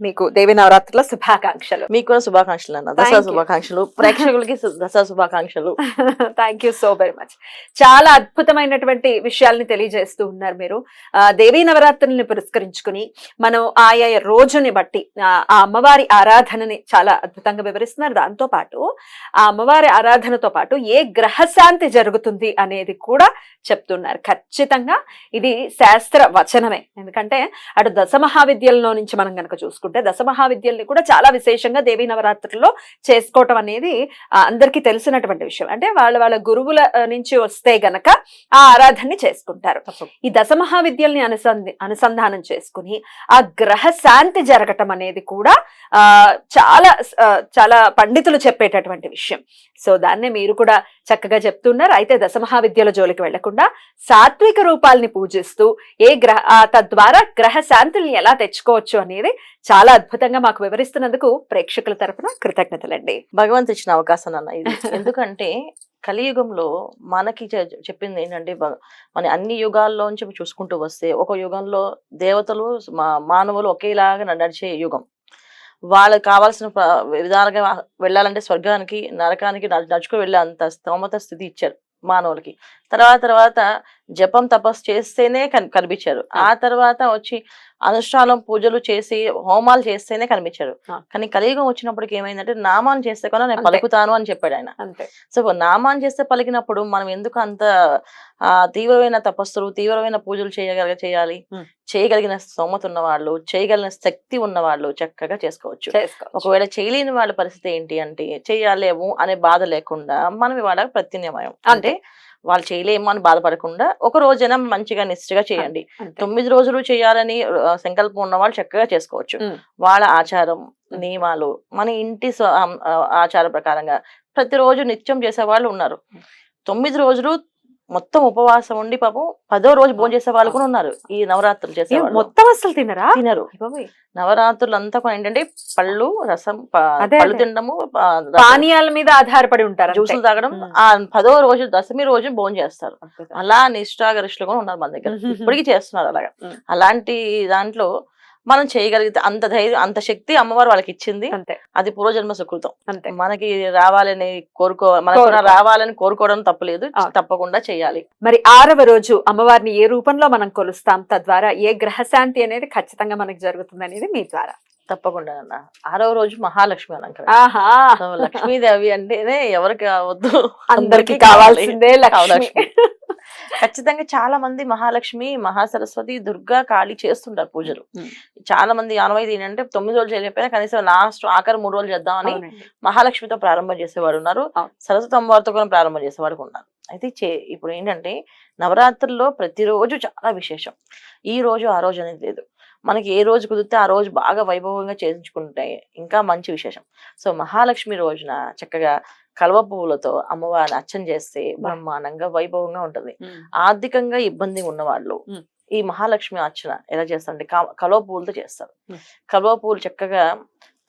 మీకు దేవి నవరాత్రిలో శుభాకాంక్షలు. మీకు కూడా శుభాకాంక్షలు అన్న. దసరా. శుభాకాంక్షలు. ప్రేక్షకులకి దసరా శుభాకాంక్షలు. Thank you so very much చాలా అద్భుతమైనటువంటి విషయాల్ని తెలియజేస్తూ ఉన్నారు మీరు. ఆ, దేవీ నవరాత్రుల్ని పురస్కరించుకుని మనం ఆయా రోజుని బట్టి ఆ అమ్మవారి ఆరాధనని చాలా అద్భుతంగా వివరిస్తున్నారు. దాంతో పాటు ఆ అమ్మవారి ఆరాధనతో పాటు ఏ గ్రహశాంతి జరుగుతుంది అనేది కూడా చెప్తున్నారు. ఖచ్చితంగా ఇది శాస్త్ర వచనమే. ఎందుకంటే అటు దశ మహావిద్యల్లో నుంచి మనం గనక చూసుకుంటే దశ మహావిద్యల్ని కూడా చాలా విశేషంగా దేవీ నవరాత్రుల్లో చేసుకోవటం అనేది అందరికీ తెలిసినటువంటి విషయం. అంటే వాళ్ళ వాళ్ళ గురువుల నుంచి వస్తే గనక ఆ ఆరాధనని చేసుకుంటారు. ఈ దశ మహావిద్యల్ని అనుసంధి అనుసంధానం చేసుకుని ఆ గ్రహ శాంతి జరగటం అనేది కూడా ఆ చాలా చాలా పండితులు చెప్పేటటువంటి విషయం. సో దాన్నే మీరు కూడా చక్కగా చెప్తున్నారు. అయితే దశమహావిద్యల జోలికి వెళ్ళకుండా సాత్విక రూపాల్ని పూజిస్తూ ఏ గ్రహ ఆ, తద్వారా గ్రహ శాంతుల్ని ఎలా తెచ్చుకోవచ్చు అనేది చాలా అద్భుతంగా మాకు వివరిస్తున్నందుకు ప్రేక్షకుల తరపున కృతజ్ఞతలండి. భగవంతు ఇచ్చిన అవకాశం అన్న ఇది. ఎందుకంటే కలియుగంలో మనకి చెప్పింది ఏంటంటే మన అన్ని యుగాల్లోంచి చూసుకుంటూ వస్తే ఒక యుగంలో దేవతలు మా- మానవులు ఒకేలాగా నడిచే యుగం. వాళ్ళకి కావాల్సిన విధాలుగా వెళ్ళాలంటే స్వర్గానికి నరకానికి నడుచుకు వెళ్ళే అంత స్తోమత స్థితి ఇచ్చారు మానవులకి. తర్వాత తర్వాత జపం తపస్సు చేస్తేనే కన్- కనిపించారు. ఆ. తర్వాత వచ్చి అనుష్ఠానం పూజలు చేసి హోమాలు చేస్తేనే కనిపించారు. కానీ కలియుగం వచ్చినప్పటికి ఏమైందంటే నామాన్ని చేస్తే కూడా నేను. పలుకుతాను అని చెప్పాడు ఆయన. సో నామాన్ని చేస్తే పలికినప్పుడు మనం ఎందుకు అంత ఆ తీవ్రమైన తపస్సులు తీవ్రమైన పూజలు చేయగలిగ చేయాలి. చేయగలిగిన స్తోమత ఉన్న వాళ్ళు చేయగలిగిన శక్తి ఉన్న వాళ్ళు చక్కగా చేసుకోవచ్చు. చేసుకోవచ్చు. ఒకవేళ చేయలేని వాళ్ళ పరిస్థితి ఏంటి అంటే చేయలేము అనే బాధ లేకుండా మనం ఇవాళ ప్రత్యామ్నాయం. అంటే వాళ్ళు చేయలేము అని బాధపడకుండా ఒక రోజైనా మంచిగా నిష్ఠగా చేయండి. తొమ్మిది రోజులు చేయాలని సంకల్పం ఉన్న వాళ్ళు చక్కగా చేసుకోవచ్చు. వాళ్ళ ఆచారం నియమాలు మన ఇంటి ఆచార ప్రకారంగా ప్రతిరోజు నిత్యం చేసే వాళ్ళు ఉన్నారు తొమ్మిది రోజులు మొత్తం ఉపవాసం ఉండి పాపం పదో రోజు భోజనం చేసే వాళ్ళు కూడా ఉన్నారు ఈ నవరాత్రులు చేసే మొత్తం అసలు తినరా తినరు. నవరాత్రులు అంతా కూడా ఏంటంటే పళ్ళు రసం పళ్ళు. తినడము పానీయాల మీద ఆధారపడి ఉంటారు. జ్యూసులు తాగడం. ఆ పదో రోజు దశమి రోజు భోజనం చేస్తారు. అలా నిష్ఠాగరిష్ఠులు కూడా ఉన్నారు మన దగ్గర. ఇప్పటికీ చేస్తున్నారు అలాగా. అలాంటి దాంట్లో మనం చేయగలిగితే అంత ధైర్యం అంత శక్తి అమ్మవారు వాళ్ళకి ఇచ్చింది అంతే. అది పూర్వజన్మ సుకృతం. అంతే. మనకి రావాలని కోరుకో మనకు. రావాలని కోరుకోవడం తప్పలేదు. తప్పకుండా చేయాలి. మరి ఆరవ రోజు అమ్మవారిని ఏ రూపంలో మనం కొలుస్తాం? తద్వారా ఏ గ్రహశాంతి అనేది ఖచ్చితంగా మనకి జరుగుతుంది అనేది మీ ద్వారా. తప్పకుండా అన్న ఆరవ రోజు మహాలక్ష్మి సో లక్ష్మీదేవి అంటేనే ఎవరికి కావద్దు అందరికి కావాల్సిందే లక్ష్మి. ఖచ్చితంగా చాలా మంది మహాలక్ష్మి మహాసరస్వతి దుర్గా కాళీ చేస్తుంటారు పూజలు. చాలా మంది ఆనవాయితీ ఏంటంటే తొమ్మిది రోజులు చేయలేకపోయినా కనీసం లాస్ట్ ఆఖరి మూడు రోజులు చేద్దామని. మహాలక్ష్మితో ప్రారంభం చేసేవాడు ఉన్నారు. సరస్వతి అమ్మవారితో కూడా ప్రారంభం చేసేవాడు ఉన్నారు అయితే చే ఇప్పుడు ఏంటంటే నవరాత్రుల్లో ప్రతిరోజు చాలా విశేషం ఈ రోజు ఆ రోజు అనేది లేదు మనకి ఏ రోజు కుదిరితే ఆ రోజు బాగా వైభవంగా చేయించుకుంటే ఇంకా మంచి విశేషం సో మహాలక్ష్మి రోజున చక్కగా కలువ పువ్వులతో అమ్మవారిని అర్చన చేస్తే బ్రహ్మాండంగా వైభవంగా ఉంటుంది. ఆర్థికంగా ఇబ్బంది ఉన్నవాళ్ళు. ఈ మహాలక్ష్మి అర్చన ఎలా చేస్తారంటే కా- కలువ పువ్వులతో చేస్తారు. కలువ పువ్వులు చక్కగా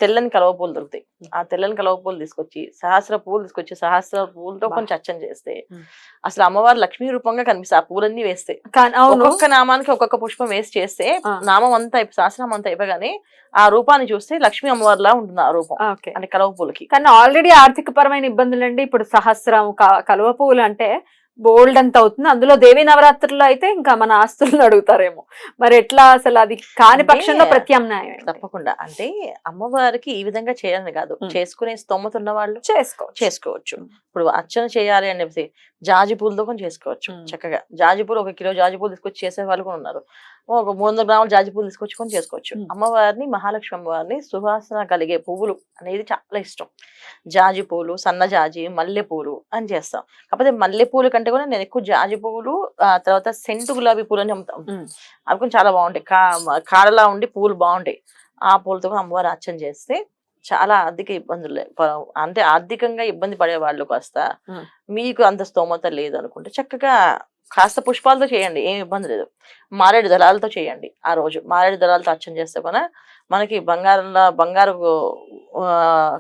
తెల్లని కలువ పూలు దొరుకుతాయి. ఆ తెల్లని కలువ పూలు తీసుకొచ్చి సహస్ర పూలు తీసుకొచ్చి సహస్ర పూలతో. కొంచెం అర్చన చేస్తే. అసలు అమ్మవారు లక్ష్మీ రూపంగా కనిపిస్తుంది ఆ పూలన్నీ వేస్తే ఒక్కొక్క నామానికి ఒక్కొక్క పుష్పం వేసి చేస్తే. నామం అంతా సహస్రనామం అంతా అయిపోగానే ఆ రూపాన్ని చూస్తే లక్ష్మీ అమ్మవారిలా ఉంటుంది ఆ రూపం అంటే కలువ పూలకి కానీ ఆల్రెడీ ఆర్థిక పరమైన ఇబ్బందులు అండి ఇప్పుడు సహస్రం కలువ పువ్వులు అంటే బోల్డ్ అంత అవుతుంది అందులో దేవి నవరాత్రుల్లో అయితే ఇంకా మన ఆస్తులను అడుగుతారేమో మరి ఎట్లా అసలు అది కాని పక్షంలో ప్రత్యామ్నాయం? తప్పకుండా అంటే అమ్మవారికి ఈ విధంగా చేయాలని కాదు. చేసుకునే స్తోమత ఉన్న వాళ్ళు చేసుకో చేసుకోవచ్చు. ఇప్పుడు అర్చన చేయాలి అని చెప్పి జాజి పూలతో కూడా చేసుకోవచ్చు. చక్కగా జాజి పూలు ఒక కిలో జాజి పూలు తీసుకొచ్చి చేసే వాళ్ళు కూడా ఉన్నారు ఒక మూడు వందల గ్రాముల జాజి పూలు తీసుకొచ్చుకొని చేసుకోవచ్చు. అమ్మవారిని మహాలక్ష్మి అమ్మవారిని సువాసన కలిగే పువ్వులు అనేది చాలా ఇష్టం. జాజి పూలు సన్న జాజి మల్లె పూలు అని చేస్తాం. కాకపోతే మల్లె పూలు కంటే కూడా నేను ఎక్కువ జాజి పువ్వులు ఆ తర్వాత సెంటు గులాబీ పూలు అని అమ్ముతాం. అవి కొంచెం చాలా బాగుంటాయి. కా కాడలా ఉండి పూలు బాగుంటాయి. ఆ పూలతో కూడా అమ్మవారు అర్చన చేస్తే చాలా ఆర్థిక ఇబ్బందులు అంటే ఆర్థికంగా ఇబ్బంది పడే వాళ్ళు కాస్త. మీకు అంత స్తోమత లేదు అనుకుంటే చక్కగా కాస్త పుష్పాలతో చేయండి ఏం ఇబ్బంది లేదు మారేడు దళాలతో చేయండి ఆ రోజు మారేడు దళాలతో అర్చన చేస్తే కూడా మనకి బంగారంలో బంగారు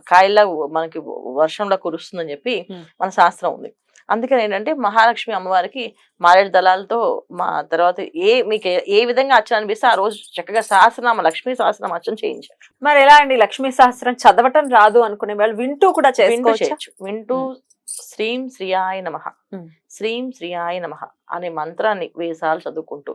కాయల్లా మనకి వర్షంలో కురుస్తుందని చెప్పి. మన శాస్త్రం ఉంది. అందుకని ఏంటంటే మహాలక్ష్మి అమ్మవారికి మారేడు దళాలతో మా తర్వాత ఏ మీకు ఏ- విధంగా అర్చన అనిపిస్తే ఆ రోజు చక్కగా సహస్రనామ లక్ష్మీ సహస్రనామ అర్చన చేయించారు. మరి ఎలా అండి లక్ష్మీ సహస్రం చదవటం రాదు అనుకునే వాళ్ళు వింటూ కూడా చేసుకోవచ్చు? వింటూ శ్రీం శ్రీయాయ నమ. శ్రీం శ్రీయాయ నమ అనే మంత్రాన్ని వెయ్యి సార్లు చదువుకుంటూ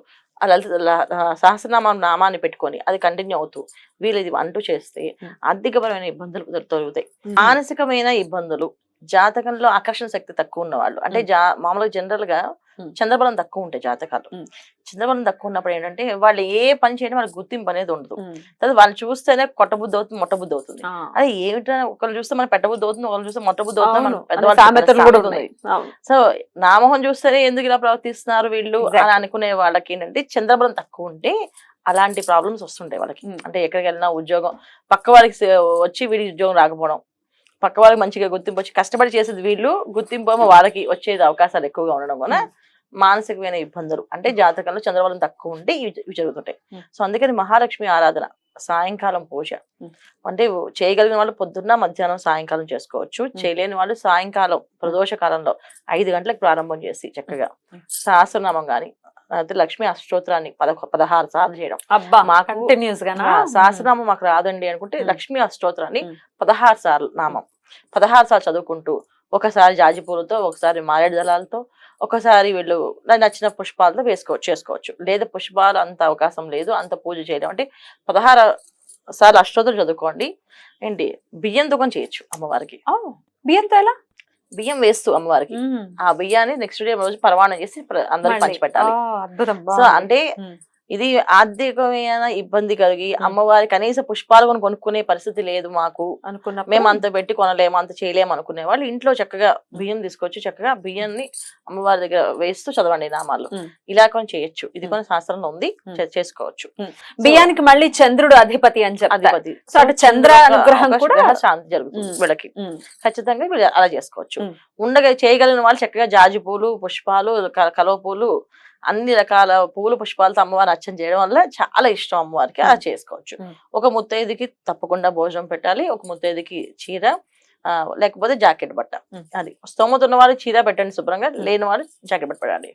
సహస్రనామం నామాన్ని పెట్టుకొని అది కంటిన్యూ అవుతూ వీళ్ళు ఇది అంటూ చేస్తే. ఆర్థికపరమైన ఇబ్బందులు తొలుగుతాయి మానసికమైన ఇబ్బందులు జాతకంలో ఆకర్షణ శక్తి తక్కువ ఉన్న వాళ్ళు అంటే. జా మామూలుగా జనరల్గా ఉం. చంద్రబలం తక్కువ ఉంటాయి జాతకాలు. చంద్రబలం తక్కువ ఉన్నప్పుడు ఏంటంటే వాళ్ళు ఏ పని చేయడం వాళ్ళకి గుర్తింపు అనేది ఉండదు. తర్వాత వాళ్ళు చూస్తేనే కొట్టబుద్ధి అవుతుంది మొట్టబుద్ధి అవుతుంది. అదే ఏమిటో ఒకళ్ళు చూస్తే మనం పెట్టబుద్ధి అవుతుంది ఒకళ్ళు చూస్తే మొట్టబుద్ధి అవుతుంది. సో నామోహం చూస్తేనే ఎందుకు ఇలా ప్రవర్తిస్తున్నారు వీళ్ళు. అని అనుకునే వాళ్ళకి ఏంటంటే చంద్రబలం తక్కువ ఉంటే అలాంటి ప్రాబ్లమ్స్ వస్తుంటాయి వాళ్ళకి. అంటే ఎక్కడికి వెళ్ళినా ఉద్యోగం పక్క వారికి సే- వచ్చి వీడి ఉద్యోగం రాకపోవడం పక్క వాళ్ళకి మంచిగా గుర్తింపు వచ్చి కష్టపడి చేసేది వీళ్ళు గుర్తింపు వాళ్ళకి వచ్చేది అవకాశాలు ఎక్కువగా ఉండడం వల్ల. మానసికమైన ఇబ్బందులు. అంటే జాతకంలో చంద్రబలం తక్కువ ఉంటే ఇవి జరుగుతుంటాయి. Hmm. సో అందుకని మహాలక్ష్మి ఆరాధన సాయంకాలం పూజ. Hmm. అంటే చేయగలిగిన వాళ్ళు పొద్దున్న మధ్యాహ్నం సాయంకాలం చేసుకోవచ్చు. చేయలేని వాళ్ళు సాయంకాలం ప్రదోష కాలంలో ఐదు గంటలకు ప్రారంభం చేసి చక్కగా. Hmm. సహస్రనామం గాని అయితే లక్ష్మి అష్టోత్తరాన్ని పద పదహారు సార్లు చేయడం. అబ్బా! మాకు- కంటిన్యూస్ ఆ, సహస్రనామం మాకు రాదండి అనుకుంటే Hmm. లక్ష్మి అష్టోత్తరాన్ని Hmm. పదహారు సార్లు నామం. పదహారు సార్లు చదువుకుంటూ ఒకసారి జాజి పూలతో ఒకసారి మారేడు దళాలతో ఒకసారి వీళ్ళు నచ్చిన పుష్పాలతో వేసుకోవచ్చు చేసుకోవచ్చు. లేదా పుష్పాలు అంత అవకాశం లేదు అంత పూజ చేయడం అంటే పదహారు సార్లు అష్టోత్తరం చదువుకోండి. ఏంటి? బియ్యంతో కూడా చేయొచ్చు అమ్మవారికి. బియ్యంతో ఎలా? బియ్యం వేస్తూ అమ్మవారికి. ఆ బియ్యాన్ని నెక్స్ట్ డే రోజు పరవాణం చేసి అందరికి. పంచిపెట్టాలి. సో. అంటే. ఇది ఆర్థికమైన ఇబ్బంది కలిగి. అమ్మవారి కనీస పుష్పాలు కొని కొనుక్కునే పరిస్థితి లేదు మాకు అనుకున్నప్పుడు మేము అంత పెట్టి కొనలేము అంత చేయలేము అనుకునే వాళ్ళు ఇంట్లో చక్కగా బియ్యం తీసుకొచ్చి చక్కగా బియ్యాన్ని అమ్మవారి దగ్గర వేస్తూ చదవండి నామాలు. ఇలా కొని చేయొచ్చు ఇది. కొన్ని శాస్త్రంలో ఉంది చేసుకోవచ్చు. బియ్యానికి మళ్ళీ చంద్రుడు అధిపతి అని అధిపతి సో అటు చంద్ర అనుగ్రహం కూడా- శాంతి జరుగుతుంది. వీళ్ళకి. ఖచ్చితంగా వీళ్ళు అలా చేసుకోవచ్చు. ఉండగా చేయగలిగిన వాళ్ళు చక్కగా జాజి పూలు పుష్పాలు కలువ పూలు అన్ని రకాల పూలు పుష్పాలతో అమ్మవారిని అర్చన చేయడం వల్ల చాలా ఇష్టం అమ్మవారికి. అలా చేసుకోవచ్చు. ఒక ముత్తైదుకి తప్పకుండా భోజనం పెట్టాలి. ఒక ముత్తైదుకి చీర లేకపోతే జాకెట్ బట్ట. అది. స్తోమత ఉన్న వాళ్ళు చీర పెట్టండి శుభ్రంగా. లేని వాళ్ళు జాకెట్ బట్ట పెట్టాలి.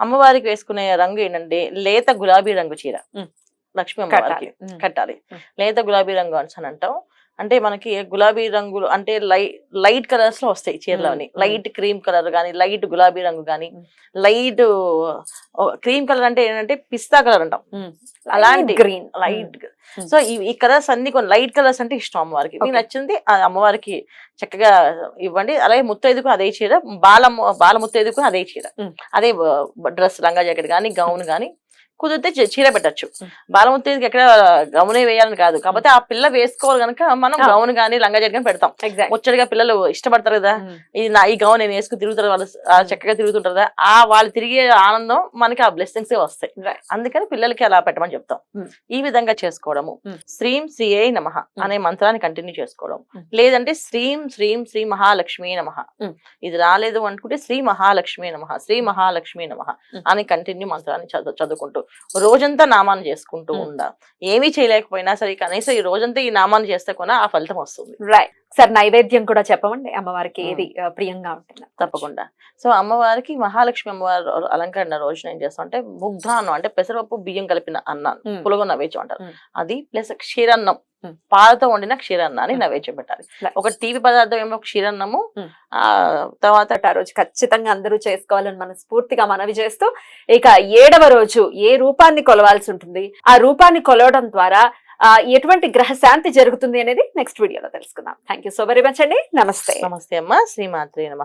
అమ్మవారికి వేసుకునే రంగు ఏంటంటే లేత గులాబీ రంగు చీర. లక్ష్మీ అమ్మవారికి కట్టాలి. లేత గులాబీ రంగు అని అంటాం. అంటే మనకి గులాబీ రంగులు అంటే లైట్ లైట్ కలర్స్లో వస్తాయి చీరలోని. లైట్ క్రీమ్ కలర్ గానీ లైట్ గులాబీ రంగు గానీ Hmm. లైట్ క్రీమ్ కలర్ అంటే ఏంటంటే పిస్తా కలర్ అంటాం. అలాంటి గ్రీన్ లైట్. సో ఈ కలర్స్ అన్ని కొన్ని లైట్ కలర్స్ అంటే ఇష్టం అమ్మవారికి మీకు. నచ్చింది అమ్మవారికి చక్కగా ఇవ్వండి అలాగే ముత్తైదుకు అదే చీర బాల బాల ముత్తైదుకు అదే చీర. అదే డ్రెస్ లంగా జాకెట్ కానీ గౌన్ కానీ కుదిరితే చీర పెట్టచ్చు. బాలముత్తైదుకి ఎక్కడ గౌనే వేయాలని కాదు కాకపోతే ఆ పిల్ల వేసుకోవాలి కనుక మనం. గౌన్ కానీ లంగా కానీ పెడతాం ముచ్చటగా పిల్లలు ఇష్టపడతారు కదా ఇది నా ఈ గౌన్ నేను వేసుకుని తిరుగుతారు వాళ్ళు చక్కగా తిరుగుతుంటారు కదా ఆ వాళ్ళు తిరిగే ఆనందం మనకి ఆ బ్లెస్సింగ్స్ వస్తాయి. అందుకని పిల్లలకి అలా పెట్టమని చెప్తాం. ఈ విధంగా చేసుకోవడము. శ్రీం శ్రీయే నమ అనే మంత్రాన్ని కంటిన్యూ చేసుకోవడం. లేదంటే శ్రీం శ్రీం శ్రీ మహాలక్ష్మి నమ. ఇది రాలేదు అనుకుంటే శ్రీ మహాలక్ష్మి నమ శ్రీ మహాలక్ష్మి నమ. అని కంటిన్యూ మంత్రాన్ని చదువు చదువుకుంటూ రోజంతా నామాన్ని చేసుకుంటూ. ఉందా ఏమీ చేయలేకపోయినా సరే కనీసం ఈ రోజంతా ఈ నామాన్ని చేస్తే కూడా ఆ ఫలితం వస్తుంది. రైట్ సార్ నైవేద్యం కూడా చెప్పమండి అమ్మవారికి. ఏది ప్రియంగా ఉంటుంది తప్పకుండా సో అమ్మవారికి మహాలక్ష్మి అమ్మవారి అలంకరణ రోజున ఏం చేస్తాం అంటే ముగ్ధాన్నం అంటే పెసరపప్పు బియ్యం కలిపిన అన్నాన్ని. పులగ నైవేద్యం అంటారు. అది ప్లస్ క్షీరన్నం. పాలతో వండిన క్షీరన్నాన్ని. నైవేద్యం పెట్టాలి. ఒక టీవీ పదార్థం ఏమో క్షీరన్నము. ఆ తర్వాత ఆ రోజు ఖచ్చితంగా అందరూ చేసుకోవాలని మనం స్ఫూర్తిగా మనవి చేస్తూ ఇక ఏడవ రోజు ఏ రూపాన్ని కొలవాల్సి ఉంటుంది ఆ రూపాన్ని కొలవడం ద్వారా ఎటువంటి గ్రహ శాంతి జరుగుతుంది అనేది నెక్స్ట్ వీడియోలో తెలుసుకుందాం. Thank you so very much అండి. నమస్తే. నమస్తే అమ్మ. శ్రీమాత్రి నమ.